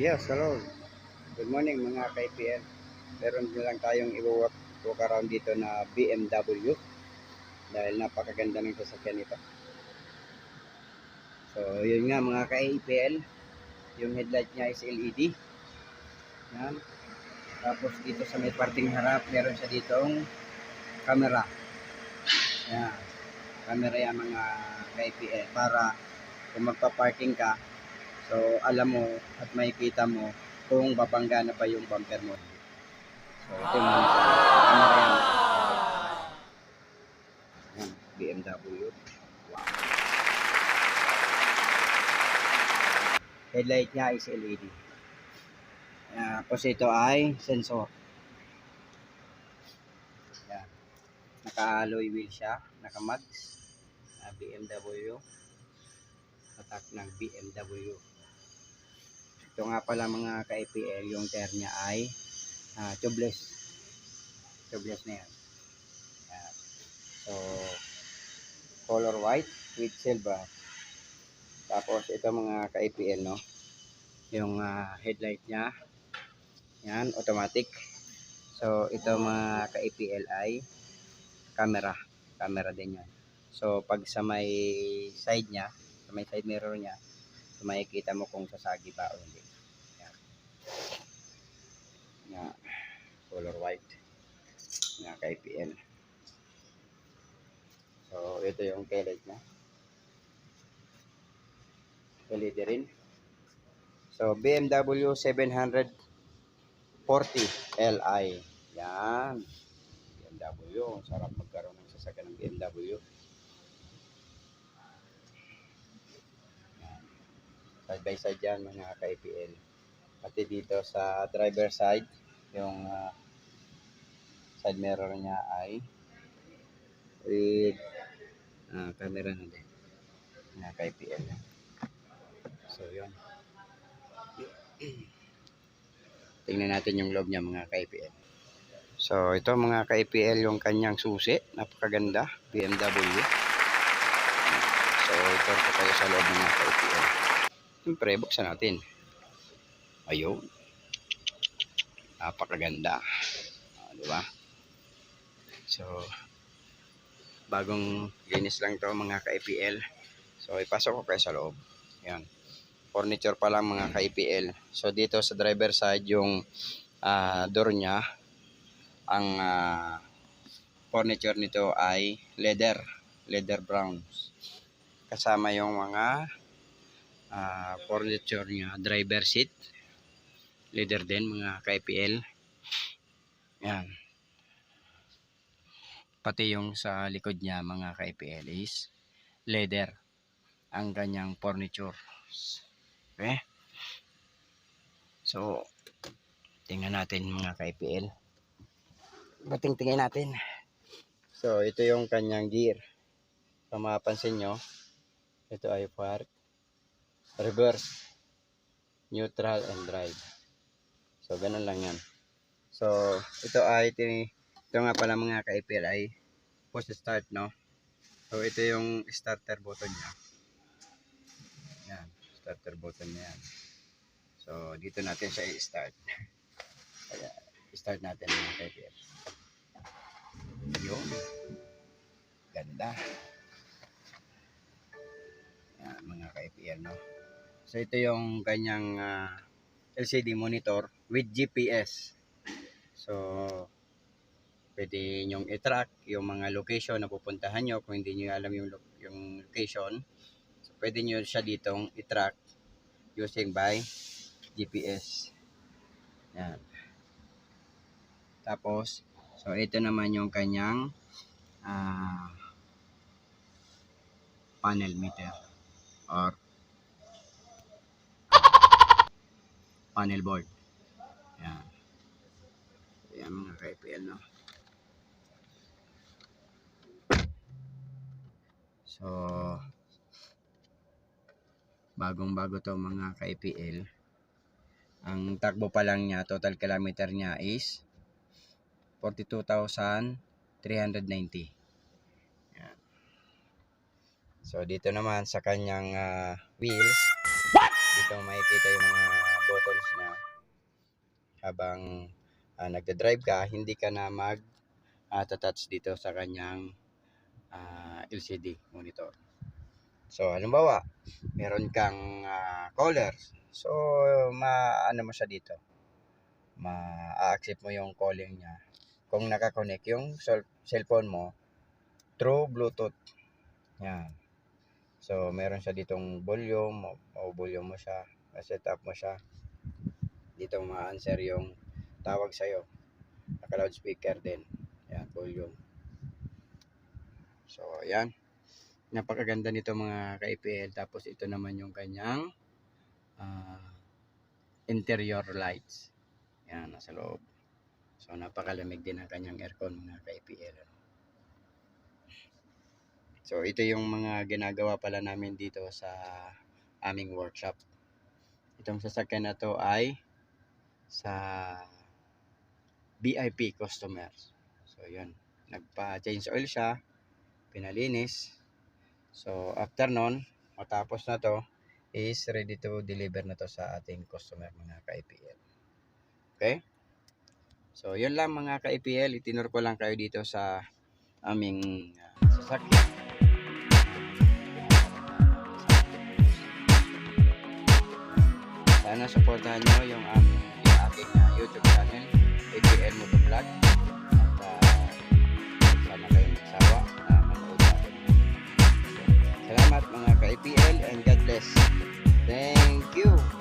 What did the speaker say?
Yes, hello. Good morning mga ka-IPL. Meron din lang tayong i-walk walk around dito na BMW dahil napakaganda ng sasakyan nito. So, yun nga mga ka-IPL. Yung headlight niya is LED. Yan. Tapos dito sa may parting harap, meron siya ditong camera. Yan. Camera yan mga ka-IPL para kung magpa-parking ka, So, alam mo at makikita mo kung babangga na pa yung bumper mo. So, ito yung. Yan, BMW. Wow. Headlight niya is LED. Uh, tapos ito ay sensor. Yan. Naka-alloy wheel siya. Naka-mags. Uh, BMW. Attack ng BMW. Ito nga pala mga ka-IPL, yung tire niya ay ah, tubeless. Tubeless na yan. Yan. So, color white with silver. Tapos ito mga ka-IPL, no? Yung ah, headlight niya. Yan, automatic. So, ito mga ka-IPL ay camera. Camera din yan. So, pag sa may side niya, sa may side mirror niya, So, makikita mo kung sasagi ba o hindi. Yan. Nga, color white. Nga, ka-IPL. So, ito yung kelet niya. LED rin. So, BMW 740 Li. Yan. BMW. Sarap magkaroon ng sasakyan ng BMW. Side by side yan mga ka-IPL. Pati dito sa driver side, yung ah, side mirror niya ay with ah, camera na din. Mga ka-IPL. So, yun. Tingnan natin yung loob niya mga ka-IPL. So, ito mga ka-IPL yung kanyang susi. Napakaganda. BMW. So, ito ko kayo sa loob mga ka-IPL. Siyempre, buksan natin. Ayun. Napakaganda. Ah, di ba? So, bagong linis lang to mga ka-IPL. So, ipasok ko kayo sa loob. Yan. Furniture pa lang mga ka-IPL. So, dito sa driver side, yung ah, door niya, ang ah, furniture nito ay leather. Leather browns. Kasama yung mga ah furniture niya, driver seat, leather din mga ka-IPL. Yan. Pati yung sa likod niya mga ka-IPL is leather ang kanyang furniture. Okay? So, tingnan natin mga ka-IPL. Bating tingnan natin. So, ito yung kanyang gear. Kung mapapansin nyo, ito ay park reverse, neutral, and drive. So, ganun lang yan. So, ito ay, ito nga pala mga ka-IPL ay push start, no? So, ito yung starter button niya. Yan, starter button niya yan. So, dito natin siya i-start. Kaya, start natin mga ka-IPL. Yun. Ganda. Yan, mga ka-IPL, no? So ito yung kanyang ah, LCD monitor with GPS. So pwede nyong i-track yung mga location na pupuntahan nyo kung hindi nyo alam yung, lo- yung location. So pwede nyo siya ditong i-track using by GPS. Yan. Tapos, so ito naman yung kanyang ah, panel meter or panel board. Yan. Yan mga ka-IPL, no? So, bagong-bago to mga ka-IPL. Ang takbo pa lang niya, total kilometer niya is 42,390. Yan. So, dito naman sa kanyang ah, wheels, dito makikita yung mga buttons habang ah, nagda-drive ka, hindi ka na mag ah, touch dito sa kanyang ah, LCD monitor. So, halimbawa, meron kang ah, caller. So, maano mo siya dito. Ma-accept mo yung calling niya. Kung nakakonect yung cell- cellphone mo through Bluetooth. Yan. So, meron siya ditong volume. O, o volume mo siya. set up mo siya. Dito ma-answer yung tawag sa'yo. Naka-loudspeaker din. Yan, volume. So, ayan. Napakaganda nito mga ka-IPL. Tapos ito naman yung kanyang ah, interior lights. Yan, nasa loob. So, napakalamig din ang kanyang aircon mga ka-IPL. So, ito yung mga ginagawa pala namin dito sa aming workshop. Itong sasakyan na to ay sa VIP customers. So, yun. Nagpa-change oil siya. Pinalinis. So, after nun, matapos na to, is ready to deliver na to sa ating customer mga ka-IPL. Okay? So, yun lang mga ka-IPL. Itinur ko lang kayo dito sa aming uh, sasakyan. Sana supportahan nyo yung, aming, yung aking uh, YouTube channel, APL Motovlog. At uh, sana kayo magsawa na manood sa akin. Salamat mga ka-APL and God bless. Thank you.